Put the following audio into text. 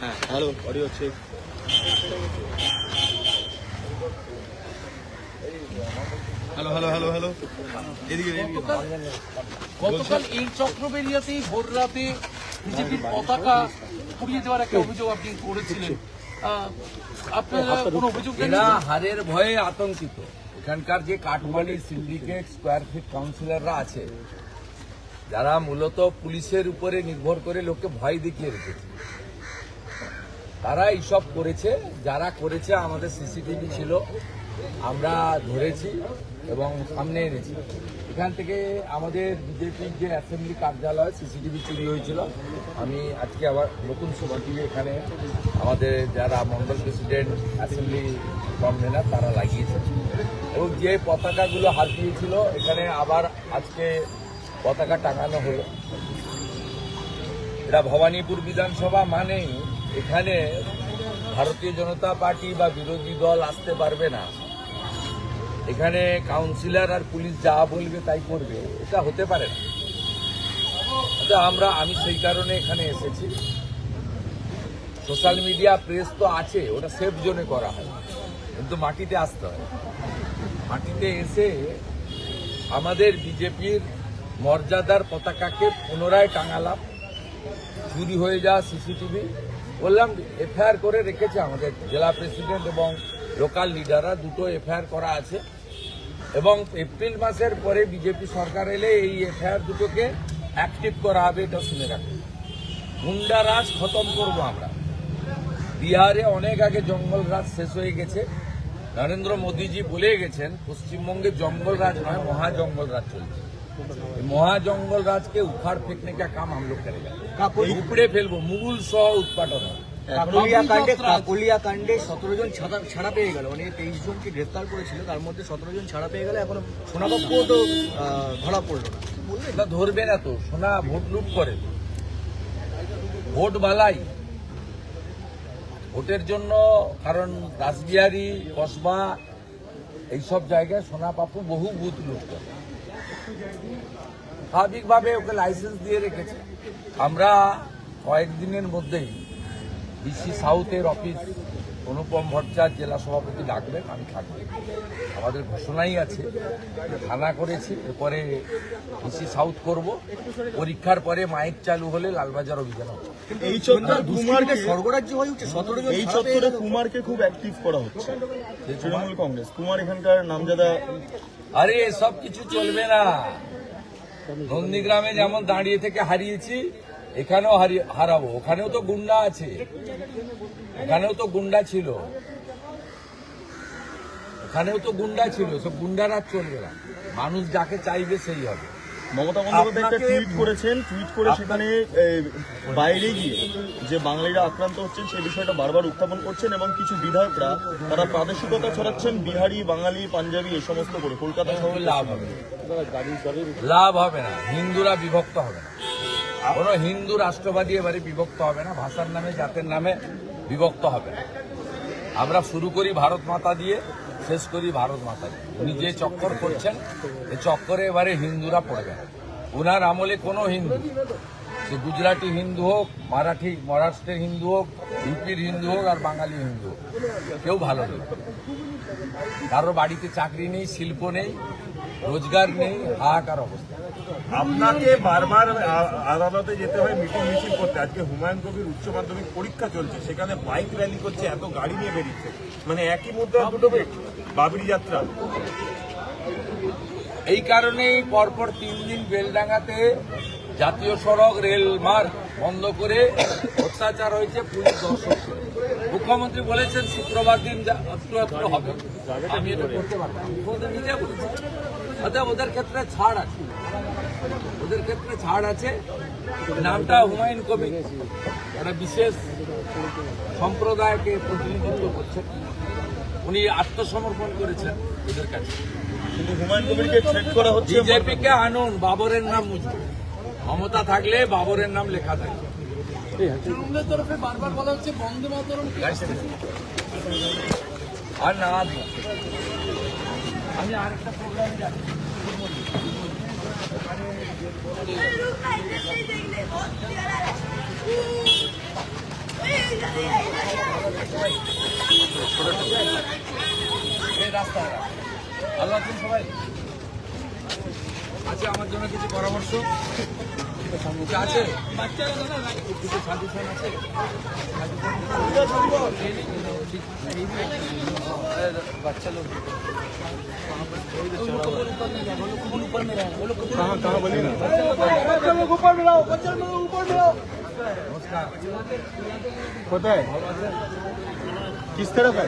হ্যাঁ hello audio check hello hello hello hello. এদিকে গতকাল এই চক্রবেরিয়াতেই ভোর রাতে বিজেপির পতাকা পুড়িয়ে দেওয়ার একটা অভিযোগ আপনি করেছিলেন। আপনারা কোনো অভিযোগ হারের ভয়ে আতঙ্কিত। এখানকার যে সিন্ডিকেট স্কোয়ার ফিট কাউন্সিলররা আছে যারা মূলত পুলিশের উপরে নির্ভর করে লোককে ভয় দেখিয়ে রেখেছে। তারা এইসব করেছে যারা করেছে আমাদের সিসিটিভি ছিল। আমরা ধরেছি এবং সামনে এনেছি। এখান থেকে আমাদের বিজেপির যে অ্যাসেম্বলি কার্যালয় সিসিটিভি চুরি হয়েছিল। আমি আজকে আবার নতুন সিসিটিভি এখানে আমাদের যারা মন্ডল প্রেসিডেন্ট অ্যাসেম্বলি কনভেনার তারা লাগিয়েছে। এবং যে পতাকাগুলো হারিয়েছিল এখানে আবার আজকে পতাকা টাঙানো হলো। এটা ভবানীপুর বিধানসভা মানেই এখানে ভারতীয় জনতা পার্টি বা বিরোধী দল আসতে পারবে না। এখানে কাউন্সিলর আর পুলিশ যা বলবে তাই করবে, এটা হতে পারে না। এটা আমরা, আমি সেই কারণে এখানে এসেছি। সোশ্যাল মিডিয়া প্রেস তো আছে, ওটা সেফ জোনে করা হয়। কিন্তু মাটিতে আসতে হয়। মাটিতে এসে আমাদের বিজেপির মর্যাদার পতাকাকে পুনরায় টাঙালাম। চুরি হয়ে যাওয়া সিসিটিভি বললাম এফআইআর করে রেখেছে আমাদের জেলা প্রেসিডেন্ট এবং লোকাল লিডাররা দুটো এফআইআর করা আছে। এবং এপ্রিল মাসের পরে বিজেপি সরকার এলে এই এফআইআর দুটোকে অ্যাক্টিভ করা হবে এটা শুনে রাখবে গুন্ডা রাজ খতম করব আমরা। বিহারে অনেক আগে জঙ্গল রাজ শেষ হয়ে গেছে। নরেন্দ্র মোদীজি বলে গেছেন পশ্চিমবঙ্গে জঙ্গল রাজ নয় মহা জঙ্গল রাজ চলছে। মহা জঙ্গল রাজকে উখাড় ফেঁকনে কা কাম আমলো করেগা উপড়ে ফেলব মুগুল সহ উৎপাটন হবে। কাণ্ডে কাকলিয়া কাণ্ডে সতেরো জন ছাড়া ছাড়া পেয়ে গেল। মানে তেইশ জনকে গ্রেফতার করেছিল তার মধ্যে সতেরো জন ছাড়া পেয়ে গেল। এখনও সোনাবাবুও তো ধরা পড়ল না। এটা ধরবে না তো সোনা ভোট লুট করে। ভোট বালাই ভোটের জন্য কারণ রাসবিহারী কসবা এইসব জায়গায় সোনা পাপু বহু বুথ লুট করে। স্বাভাবিকভাবে ওকে লাইসেন্স দিয়ে রেখেছে। আমরা কয়েকদিনের মধ্যেই ডিসি সাউথের অফিস অনুপম ভট্টাচার্য জেলা সভাপতি ডাকবেন আমি থাকব আমাদের ঘোষণাই আছে থানা করেছি এরপরে ডিসি সাউথ করব। পরীক্ষার পরে মাইক চালু হলে লালবাজার অভিযান হবে। এই চত্বরে কুমারকে স্বর্গরাজ্য হয়ে উঠছে সতেরো জন এই চত্বরে কুমারকে খুব অ্যাক্টিভ করা হচ্ছে। তৃণমূল কংগ্রেস। কুমার এখানকার নামজাদা আরে সব কিছু চলবে না। নন্দীগ্রামে যেমন দাঁড়িয়ে থেকে হারিয়েছি এখানেও হারাবো ওখানেও তো গুন্ডা আছে। ওখানেও তো গুন্ডা ছিল। ওখানেও তো গুন্ডা ছিল সব গুন্ডারা চলবে না। মানুষ যাকে চাইবে সেই হবে। মমতা বন্দ্যোপাধ্যায় একটা টুইট করেছেন টুইট করে সেখানে বাইরে গিয়ে যে বাঙালিরা আক্রান্ত হচ্ছেন সেই বিষয়টা বারবার উত্থাপন করছেন এবং কিছু বিধায়করা তারা প্রাদেশিকতা ছড়াচ্ছেন বিহারি বাঙালি পাঞ্জাবি এই সমস্ত করে। কলকাতা শহরে লাভ হবে। না। লাভ হবে না। হিন্দুরা বিভক্ত হবে না। কোনো হিন্দু রাষ্ট্রবাদী এবারে বিভক্ত হবে না, ভাষার নামে, জাতের নামে বিভক্ত হবে। না আমরা শুরু করি ভারত মাতা দিয়ে, শেষ করি ভারত মাতা দিয়ে। উনি যে চক্কর করছেন এই চক্করে এবারে হিন্দুরা পড়বে। না উনার আমলে কোনো হিন্দু। সে গুজরাটি হিন্দু হোক, মারাঠি, মহারাষ্ট্রের হিন্দু হোক, ইউপির হিন্দু হোক আর বাঙালি হিন্দু হোক, কেউ ভালো নেই। কারোর বাড়িতে চাকরি নেই, শিল্প নেই, রোজগার নেই, হাহাকার অবস্থা। আপনাকে বারবার আদালতে যেতে হয়, মিটিং মিছিল করতে। আজকে হুমায়ুন কবির উচ্চ মাধ্যমিক পরীক্ষা চলছে, সেখানে বাইক র্যালি করছে, এত গাড়ি নিয়ে বেরিয়েছে। মানে একই মুদ্রা দুটো বাবরি যাত্রা। এই কারণেই পরপর তিন দিন বেলডাঙ্গাতে জাতীয় সড়ক রেল মার্গ বন্ধ করে অত্যাচার হয়েছে পুলিশ দর্শক মুখ্যমন্ত্রী বলেছেন, শুক্রবার দিন একটু হবে। আমি এটা করতে পারব নিজে বলেছেন অতএব ওদের ক্ষেত্রে ছাড় আছে। ওদের ক্ষেত্রে ছাড় আছে। নামটা হুমায়ুন কবির। একটা বিশেষ সম্প্রদায়কে প্রতিনিধিত্ব করছেন। উনি আত্মসমর্পণ করেছেন ওদের কাছে। কিন্তু হুমায়ুন কবিরকে থ্রেট করা হচ্ছে বিজেপিকে আনুন বাবরের নাম মুছবে মমতা থাকলে বাবরের নাম লেখা থাকবে তৃণমূলের তরফে বারবার বলা হচ্ছে বন্দে মাতরম। আর না এই রাস্তায় ভালো আছেন সবাই আছে আমার জন্য কিছু পরামর্শ কিছু আছে কিছু সাজেশন আছে বাচ্চা লোক কোথায় কিস तरफ है